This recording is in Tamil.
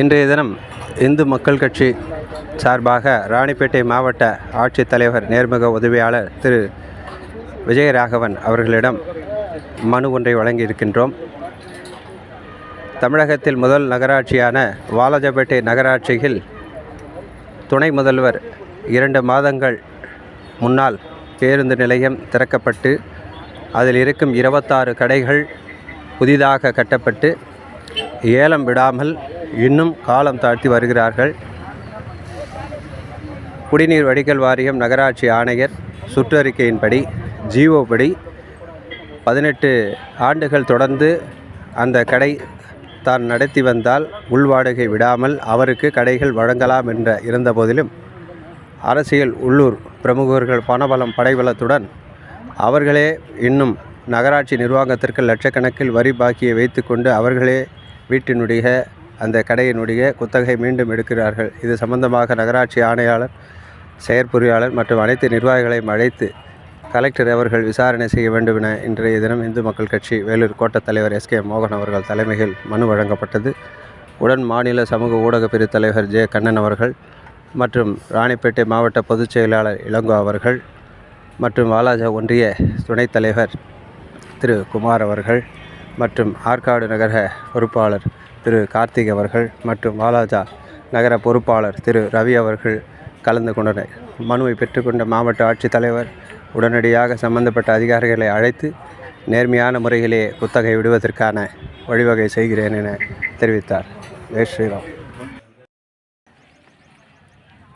இன்றைய தினம் இந்து மக்கள் கட்சி சார்பாக ராணிப்பேட்டை மாவட்ட ஆட்சித்தலைவர் நேர்முக உதவியாளர் திரு விஜயராகவன் அவர்களிடம் மனு ஒன்றை வழங்கியிருக்கின்றோம். தமிழகத்தில் முதல் நகராட்சியான வாலாஜபேட்டை நகராட்சியில் துணை முதல்வர் இரண்டு மாதங்கள் முன்னால் பேருந்து நிலையம் திறக்கப்பட்டு அதில் இருக்கும் இருபத்தாறு கடைகள் புதிதாக கட்டப்பட்டு ஏலம் விடாமல் இன்னும் காலம் தாழ்த்தி வருகிறார்கள். குடிநீர் வடிகால் வாரியம் நகராட்சி ஆணையர் சுற்றறிக்கையின்படி ஜிஓ படி பதினெட்டு ஆண்டுகள் தொடர்ந்து அந்த கடை தான் நடத்தி வந்தால் உள்வாடகை விடாமல் அவருக்கு கடைகள் வழங்கலாம் என்ற இருந்தபோதிலும் அரசியல் உள்ளூர் பிரமுகர்கள் பணபலம் படைபலத்துடன் அவர்களே இன்னும் நகராட்சி நிர்வாகத்திற்கு லட்சக்கணக்கில் வரி பாக்கியை வைத்துக்கொண்டு அவர்களே வீட்டினுடைய அந்த கடையினுடைய குத்தகை மீண்டும் எடுக்கிறார்கள். இது சம்பந்தமாக நகராட்சி ஆணையாளர் செயற்பொறியாளர் மற்றும் அனைத்து நிர்வாகிகளையும் அழைத்து கலெக்டர் அவர்கள் விசாரணை செய்ய வேண்டும் என இன்றைய தினம் இந்து மக்கள் கட்சி வேலூர் கோட்டத் தலைவர் எஸ் கே மோகன் அவர்கள் தலைமையில் மனு வழங்கப்பட்டது. உடன் மாநில சமூக ஊடக பிரிவு தலைவர் ஜே. கண்ணன் அவர்கள் மற்றும் ராணிப்பேட்டை மாவட்ட பொதுச் செயலாளர் இளங்கோ அவர்கள் மற்றும் வாலாஜா ஒன்றிய துணைத் தலைவர் திரு குமார் அவர்கள் மற்றும் ஆற்காடு நகர பொறுப்பாளர் திரு கார்த்திக் அவர்கள் மற்றும் வாலாஜா நகர பொறுப்பாளர் திரு ரவி அவர்கள் கலந்து கொண்டனர். மனுவை பெற்றுக்கொண்ட மாவட்ட ஆட்சித்தலைவர் உடனடியாக சம்பந்தப்பட்ட அதிகாரிகளை அழைத்து நேர்மையான முறையிலே குத்தகை விடுவதற்கான வழிவகை செய்கிறேன் என தெரிவித்தார். ஜெய் ஸ்ரீராம்.